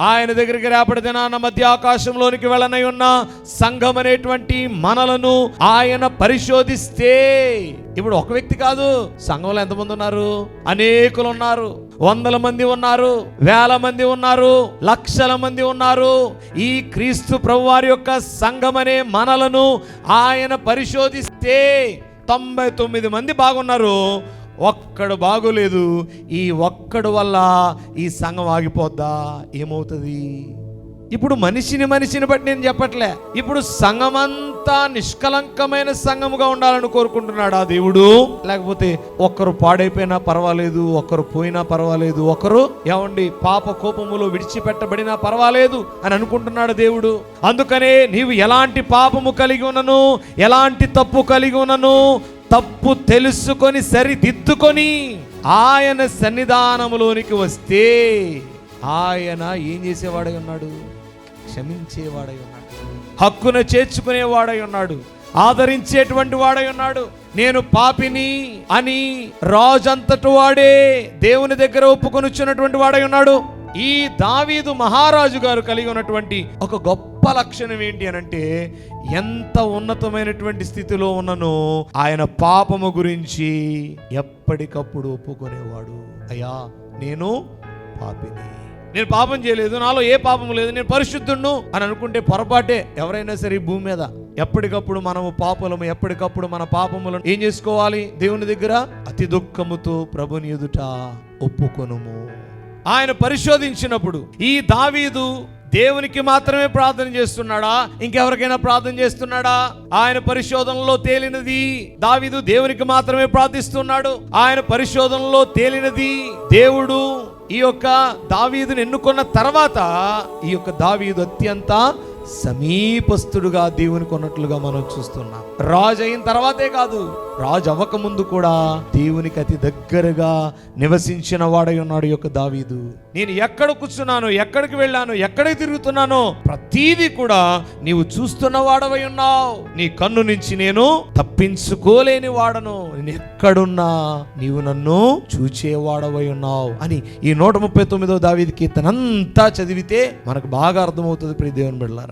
ఆయన దగ్గరికి రేపటి దినాన మధ్య ఆకాశంలోనికి వెళ్ళనై ఉన్న సంఘం అనేటువంటి మనలను ఆయన పరిశోధిస్తే ఇప్పుడు ఒక వ్యక్తి కాదు సంఘంలో ఎంతమంది ఉన్నారు? అనేకులు ఉన్నారు. వందల మంది ఉన్నారు వేల మంది ఉన్నారు లక్షల మంది ఉన్నారు. ఈ క్రీస్తు ప్రభువారి యొక్క సంఘం అనే మనలను ఆయన పరిశోధిస్తే తొంభై తొమ్మిది మంది బాగున్నారు. ఒక్కడు బాగోలేదు ఈ ఒక్కడు వల్ల ఈ సంఘం ఆగిపోద్దా? ఏమవుతుంది? ఇప్పుడు మనిషిని మనిషిని బట్టి నేను చెప్పట్లే. ఇప్పుడు సంఘమంతా నిష్కలంకమైన సంఘముగా ఉండాలని కోరుకుంటున్నాడు ఆ దేవుడు. లేకపోతే ఒక్కరు పాడైపోయినా పర్వాలేదు ఒక్కరు పోయినా పర్వాలేదు ఒకరు ఏమండి పాప కోపములో విడిచిపెట్టబడినా పర్వాలేదు అని అనుకుంటున్నాడు దేవుడు. అందుకనే నీవు ఎలాంటి పాపము కలిగి ఉన్నను ఎలాంటి తప్పు కలిగి ఉన్నను తప్పు తెలుసుకొని సరిదిద్దుకొని ఆయన సన్నిధానములోనికి వస్తే ఆయన ఏం చేసేవాడై ఉన్నాడు? క్షమించేవాడై ఉన్నాడు. హక్కున చేర్చుకునేవాడై ఉన్నాడు. ఆదరించేటువంటి వాడై ఉన్నాడు. నేను పాపిని అని రాజంతటి వాడే దేవుని దగ్గర ఒప్పుకొనుచున్నటువంటి వాడై ఉన్నాడు. ఈ దావీదు మహారాజు గారు కలిగి ఉన్నటువంటి ఒక గొప్ప లక్షణం ఏంటి అని అంటే ఎంత ఉన్నతమైనటువంటి స్థితిలో ఉన్ననో ఆయన పాపము గురించి ఎప్పటికప్పుడు ఒప్పుకునేవాడు. అయ్యా నేను పాపిని. నేను పాపం చేయలేదు నాలో ఏ పాపం లేదు నేను పరిశుద్ధుణ్ణు అని అనుకుంటే పొరపాటే ఎవరైనా సరే భూమి మీద. ఎప్పటికప్పుడు మనము పాపలము ఎప్పటికప్పుడు మన పాపములను ఏం చేసుకోవాలి? దేవుని దగ్గర? అతి దుఃఖముతో ప్రభుని ఎదుట ఒప్పుకొనుము. ఆయన పరిశోధించినప్పుడు ఈ దావీదు దేవునికి మాత్రమే ప్రార్థన చేస్తున్నాడా? ఇంకెవరికైనా ప్రార్థన చేస్తున్నాడా? ఆయన పరిశోధనలో తేలినది దావీదు దేవునికి మాత్రమే ప్రార్థిస్తున్నాడు. ఆయన పరిశోధనలో తేలినది దేవుడు ఈ యొక్క దావీదుని ఎన్నుకున్న తర్వాత ఈ యొక్క దావీదు అత్యంత సమీపస్తుడుగా దేవుని కొన్నట్లుగా మనం చూస్తున్నాం. రాజు అయిన తర్వాతే కాదు రాజు అవ్వక ముందు కూడా దేవునికి అతి దగ్గరగా నివసించిన వాడై ఉన్నాడు ఈ యొక్క దావీదు. నేను ఎక్కడ కూర్చున్నాను ఎక్కడికి వెళ్ళాను ఎక్కడికి తిరుగుతున్నానో ప్రతీది కూడా నీవు చూస్తున్న వాడవై ఉన్నావు. నీ కన్ను నుంచి నేను తప్పించుకోలేని వాడను. నేను ఎక్కడున్నా నీవు నన్ను చూచేవాడవై ఉన్నావు అని ఈ నూట ముప్పై తొమ్మిదో దావీది కీర్తనంతా చదివితే మనకు బాగా అర్థమవుతుంది ప్రియ దేవుని బిడ్డలారా.